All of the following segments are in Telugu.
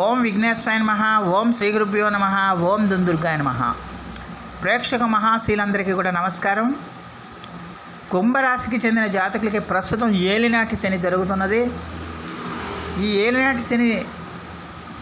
ఓం విఘ్నేశ్వరాయ నమ ఓం శ్రీ గురుభ్యో నమ ఓం దుందుర్గాయ నమ. ప్రేక్షక మహాశీలందరికీ కూడా నమస్కారం. కుంభరాశికి చెందిన జాతకులకి ప్రస్తుతం ఏలినాటి శని జరుగుతున్నది. ఈ ఏలినాటి శని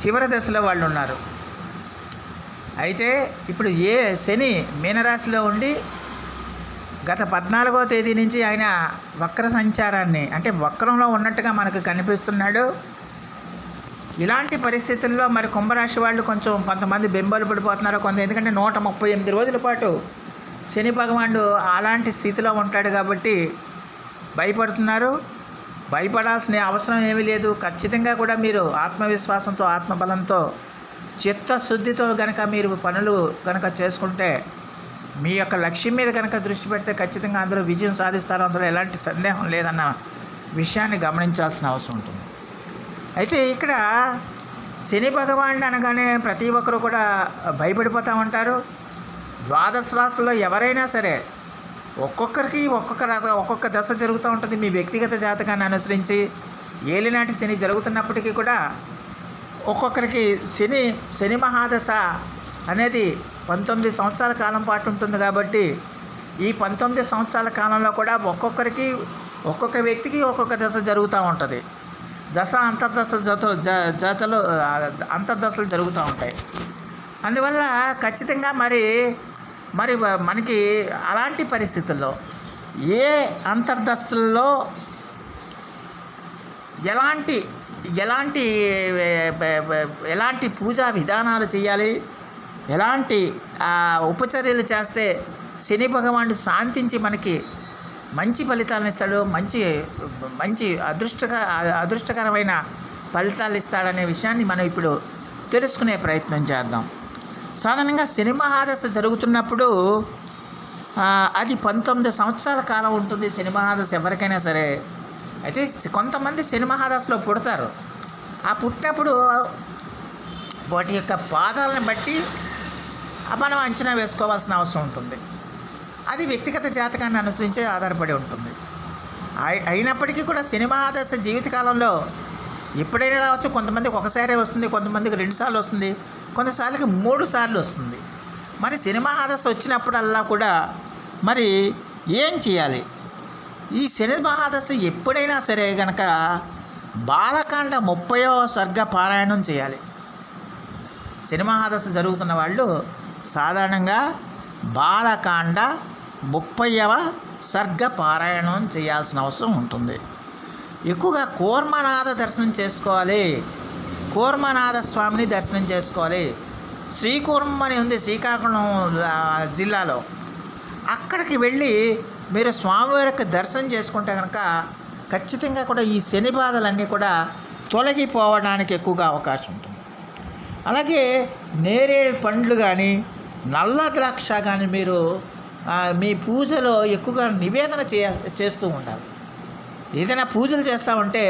చివరి దశలో వాళ్ళు ఉన్నారు. అయితే ఇప్పుడు ఏ శని మీనరాశిలో ఉండి గత పద్నాలుగో తేదీ నుంచి ఆయన వక్ర సంచారాన్ని అంటే వక్రంలో ఉన్నట్టుగా మనకు కనిపిస్తున్నాడు. ఇలాంటి పరిస్థితుల్లో మరి కుంభరాశి వాళ్ళు కొంచెం కొంతమంది బెంబలు పడిపోతున్నారు. కొంత ఎందుకంటే నూట ముప్పై ఎనిమిది రోజుల పాటు శని భగవానుడు అలాంటి స్థితిలో ఉంటాడు కాబట్టి భయపడుతున్నారు. భయపడాల్సిన అవసరం ఏమీ లేదు. ఖచ్చితంగా కూడా మీరు ఆత్మవిశ్వాసంతో ఆత్మబలంతో చిత్తశుద్ధితో గనక మీరు పనులు కనుక చేసుకుంటే మీ యొక్క లక్ష్యం మీద కనుక దృష్టి పెడితే ఖచ్చితంగా అందులో విజయం సాధిస్తారు. అందులో ఎలాంటి సందేహం లేదన్న విషయాన్ని గమనించాల్సిన అవసరం ఉంటుంది. అయితే ఇక్కడ శని భగవానుడు అనగానే ప్రతి ఒక్కరు కూడా భయపడిపోతూ ఉంటారు. ద్వాదశ రాశుల్లో ఎవరైనా సరే ఒక్కొక్కరికి ఒక్కొక్క ఒక్కొక్క దశ జరుగుతూ ఉంటుంది. మీ వ్యక్తిగత జాతకాన్ని అనుసరించి ఏలినాటి శని జరుగుతున్నప్పటికీ కూడా ఒక్కొక్కరికి శని శని మహాదశ అనేది పంతొమ్మిది సంవత్సరాల కాలం పాటు ఉంటుంది కాబట్టి ఈ పంతొమ్మిది సంవత్సరాల కాలంలో కూడా ఒక్కొక్కరికి ఒక్కొక్క వ్యక్తికి ఒక్కొక్క దశ జరుగుతూ ఉంటుంది. దశ అంతర్దశ జతలు జాతలు జతలు అంతర్దశలు జరుగుతూ ఉంటాయి. అందువల్ల ఖచ్చితంగా మరి మరి మనకి అలాంటి పరిస్థితుల్లో ఏ అంతర్దశల్లో ఎలాంటి ఎలాంటి ఎలాంటి పూజా విధానాలు చేయాలి? ఎలాంటి ఉపచర్యలు చేస్తే శని భగవానుడు శాంతించి మనకి మంచి ఫలితాలను ఇస్తాడు మంచి మంచి అదృష్టక అదృష్టకరమైన ఫలితాలు ఇస్తాడనే విషయాన్ని మనం ఇప్పుడు తెలుసుకునే ప్రయత్నం చేద్దాం. సాధారణంగా శని మహాదశ జరుగుతున్నప్పుడు అది పంతొమ్మిది సంవత్సరాల కాలం ఉంటుంది శని మహాదశ ఎవరికైనా సరే. అయితే కొంతమంది శని మహాదశలో పుడతారు. ఆ పుట్టినప్పుడు వాటి యొక్క పాదాలను బట్టి మనం అంచనా వేసుకోవాల్సిన అవసరం ఉంటుంది. అది వ్యక్తిగత జాతకాన్ని అనుసరించే ఆధారపడి ఉంటుంది. అయినప్పటికీ కూడా సినిమా ఆదర్శ జీవితకాలంలో ఎప్పుడైనా రావచ్చు. కొంతమందికి ఒకసారి వస్తుంది కొంతమందికి రెండుసార్లు వస్తుంది కొంతసార్లకి మూడు సార్లు వస్తుంది. మరి సినిమా ఆదర్శ వచ్చినప్పుడల్లా కూడా మరి ఏం చేయాలి? ఈ సినిమా ఆదర్శ ఎప్పుడైనా సరే గనక బాలకాండ ముప్పయో సర్గ పారాయణం చేయాలి. సినిమా ఆదర్శ జరుగుతున్న వాళ్ళు సాధారణంగా బాలకాండ ముప్పైవ సర్గ పారాయణం చేయాల్సిన అవసరం ఉంటుంది. ఎక్కువగా కూర్మనాథ దర్శనం చేసుకోవాలి. కూర్మనాథ స్వామిని దర్శనం చేసుకోవాలి. శ్రీకూర్మం అని ఉంది శ్రీకాకుళం జిల్లాలో. అక్కడికి వెళ్ళి మీరు స్వామివారి యొక్క దర్శనం చేసుకుంటే కనుక ఖచ్చితంగా కూడా ఈ శని బాధలన్నీ కూడా తొలగిపోవడానికి ఎక్కువగా అవకాశం ఉంటుంది. అలాగే నేరేడు పండ్లు కానీ నల్ల ద్రాక్ష కానీ మీరు మీ పూజలో ఎక్కువగా నివేదన చేయ చేస్తూ ఉండాలి. ఏదైనా పూజలు చేస్తామంటే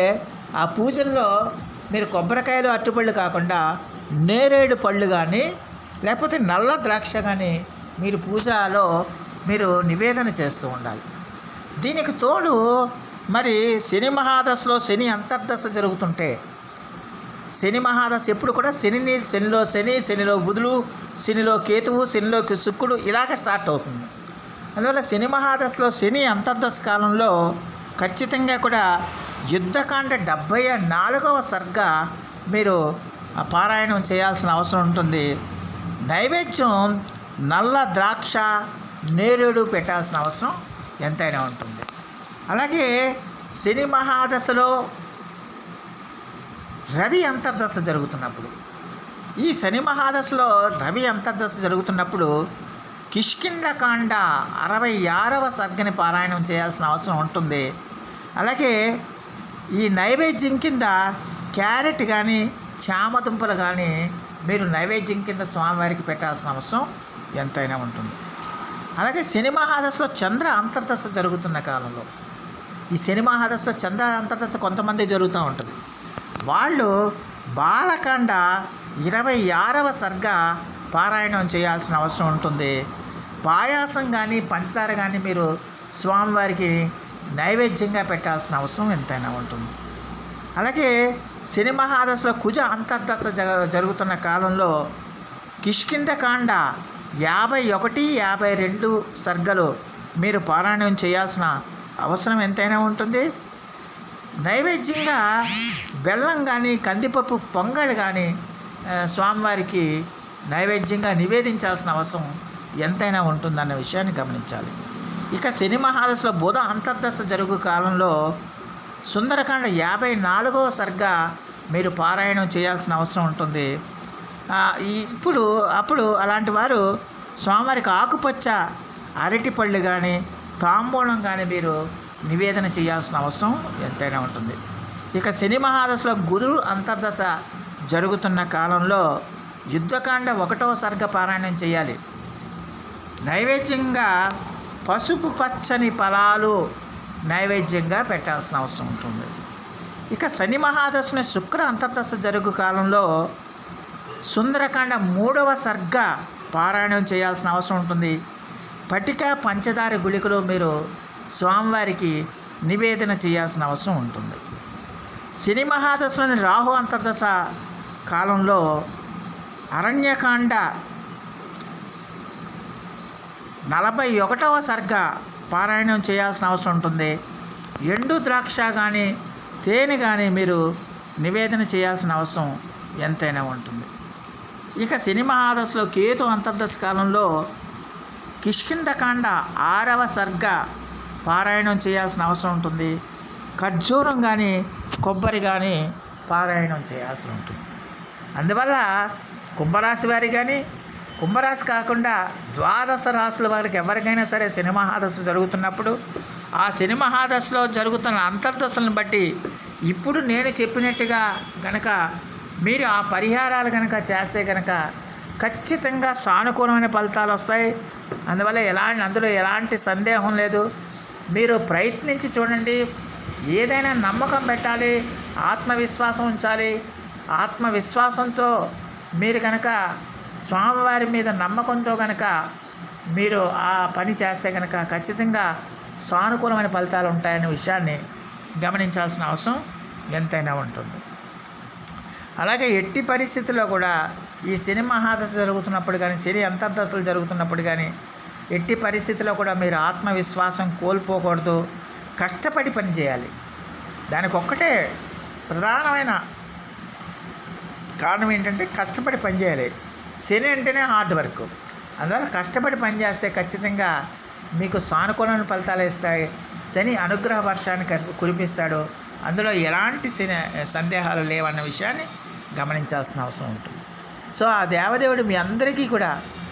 ఆ పూజల్లో మీరు కొబ్బరికాయలు అట్టుపళ్ళు కాకుండా నేరేడు పళ్ళు కానీ లేకపోతే నల్ల ద్రాక్ష కానీ మీరు పూజలో మీరు నివేదన చేస్తూ ఉండాలి. దీనికి తోడు మరి శని మహాదశలో శని అంతర్దశ జరుగుతుంటే శని మహాదశ ఎప్పుడు కూడా శనిని శనిలో శని శనిలో బుధులు శనిలో కేతువు శనిలో శుక్రుడు ఇలాగ స్టార్ట్ అవుతుంది. అందువల్ల శని మహాదశలో శని అంతర్దశ కాలంలో ఖచ్చితంగా కూడా యుద్ధకాండ డెబ్భై నాలుగవ సర్గ మీరు పారాయణం చేయాల్సిన అవసరం ఉంటుంది. నైవేద్యం నల్ల ద్రాక్ష నేరేడు పెట్టాల్సిన అవసరం ఎంతైనా ఉంటుంది. అలాగే శని మహాదశలో రవి అంతర్దశ జరుగుతున్నప్పుడు ఈ శని మహాదశలో రవి అంతర్దశ జరుగుతున్నప్పుడు కిష్కిండకాండ అరవై ఆరవ సర్గని పారాయణం చేయాల్సిన అవసరం ఉంటుంది. అలాగే ఈ నైవేద్యం కింద క్యారెట్ కానీ చామదుంపలు కానీ మీరు నైవేద్యం కింద స్వామివారికి పెట్టాల్సిన అవసరం ఎంతైనా ఉంటుంది. అలాగే శని మహాదశలో చంద్ర అంతర్దశ జరుగుతున్న కాలంలో ఈ శని మహాదశలో చంద్ర అంతర్దశ కొంతమంది జరుగుతూ ఉంటుంది. వాళ్ళు బాలకాండ ఇరవై ఆరవ సర్గ పారాయణం చేయాల్సిన అవసరం ఉంటుంది. పాయాసం కానీ పంచదార కానీ మీరు స్వామివారికి నైవేద్యంగా పెట్టాల్సిన అవసరం ఎంతైనా ఉంటుంది. అలాగే శని మహాదశలో కుజ అంతర్దశ జగ జరుగుతున్న కాలంలో కిష్కింధకాండ యాభై ఒకటి యాభై రెండు సర్గలు మీరు పారాయణం చేయాల్సిన అవసరం ఎంతైనా ఉంటుంది. నైవేద్యంగా బెల్లం కానీ కందిపప్పు పొంగల్ కానీ స్వామివారికి నైవేద్యంగా నివేదించాల్సిన అవసరం ఎంతైనా ఉంటుందన్న విషయాన్ని గమనించాలి. ఇక శని మహాదశలో బుధ అంతర్దశ జరుగు కాలంలో సుందరకాండ యాభై నాలుగవ సరిగ్గా మీరు పారాయణం చేయాల్సిన అవసరం ఉంటుంది. ఇప్పుడు అప్పుడు అలాంటి వారు స్వామివారికి ఆకుపచ్చ అరటిపళ్ళు కానీ తాంబూలం కానీ మీరు నివేదన చేయాల్సిన అవసరం ఎంతైనా ఉంటుంది. ఇక శని మహాదశలో గురు అంతర్దశ జరుగుతున్న కాలంలో యుద్ధకాండ ఒకటవ సర్గ పారాయణం చేయాలి. నైవేద్యంగా పసుపు పచ్చని ఫలాలు నైవేద్యంగా పెట్టాల్సిన అవసరం ఉంటుంది. ఇక శని మహాదశని శుక్ర అంతర్దశ జరుగు కాలంలో సుందరకాండ మూడవ సర్గ పారాయణం చేయాల్సిన అవసరం ఉంటుంది. పటిక పంచదార గుళికలు మీరు స్వామివారికి నివేదన చేయాల్సిన అవసరం ఉంటుంది. శని మహాదశలోని రాహు అంతర్దశ కాలంలో అరణ్యకాండ నలభై ఒకటవ సర్గ పారాయణం చేయాల్సిన అవసరం ఉంటుంది. ఎండు ద్రాక్ష కానీ తేనె కానీ మీరు నివేదన చేయాల్సిన అవసరం ఎంతైనా ఉంటుంది. ఇక శని మహాదశలో కేతు అంతర్దశ కాలంలో కిష్కింధకాండ ఆరవ సర్గ పారాయణం చేయాల్సిన అవసరం ఉంటుంది. ఖర్జూరం కానీ కొబ్బరి కానీ పారాయణం చేయాల్సి ఉంటుంది. అందువల్ల కుంభరాశి వారి కానీ కుంభరాశి కాకుండా ద్వాదశ రాశుల వారికి ఎవరికైనా సరే శని మహాదశ జరుగుతున్నప్పుడు ఆ శని మహాదశలో జరుగుతున్న అంతర్దశలను బట్టి ఇప్పుడు నేను చెప్పినట్టుగా గనక మీరు ఆ పరిహారాలు కనుక చేస్తే కనుక ఖచ్చితంగా సానుకూలమైన ఫలితాలు వస్తాయి. అందువల్ల ఎలాంటి అందులో ఎలాంటి సందేహం లేదు. మీరు ప్రయత్నించి చూడండి. ఏదైనా నమ్మకం పెట్టాలి ఆత్మవిశ్వాసం ఉంచాలి. ఆత్మవిశ్వాసంతో మీరు కనుక స్వామివారి మీద నమ్మకంతో కనుక మీరు ఆ పని చేస్తే కనుక ఖచ్చితంగా సానుకూలమైన ఫలితాలు ఉంటాయనే విషయాన్ని గమనించాల్సిన అవసరం ఎంతైనా ఉంటుంది. అలాగే ఎట్టి పరిస్థితుల్లో కూడా ఈ శని మహాదశ జరుగుతున్నప్పుడు కానీ శని అంతర్దశలు జరుగుతున్నప్పుడు కానీ ఎట్టి పరిస్థితిలో కూడా మీరు ఆత్మవిశ్వాసం కోల్పోకూడదు. కష్టపడి పని చేయాలి. దానికి ఒక్కటే ప్రధానమైన కారణం ఏంటంటే కష్టపడి పని చేయాలి. శని అంటేనే హార్డ్ వర్క్. అందువల్ల కష్టపడి పని చేస్తే ఖచ్చితంగా మీకు సానుకూలమైన ఫలితాలు ఇస్తాయి. శని అనుగ్రహ వర్షాన్ని కురిపిస్తాడు. అందులో ఎలాంటి శని సందేహాలు లేవన్న విషయాన్ని గమనించాల్సిన అవసరం ఉంటుంది. సో ఆ దేవదేవుడు మీ అందరికీ కూడా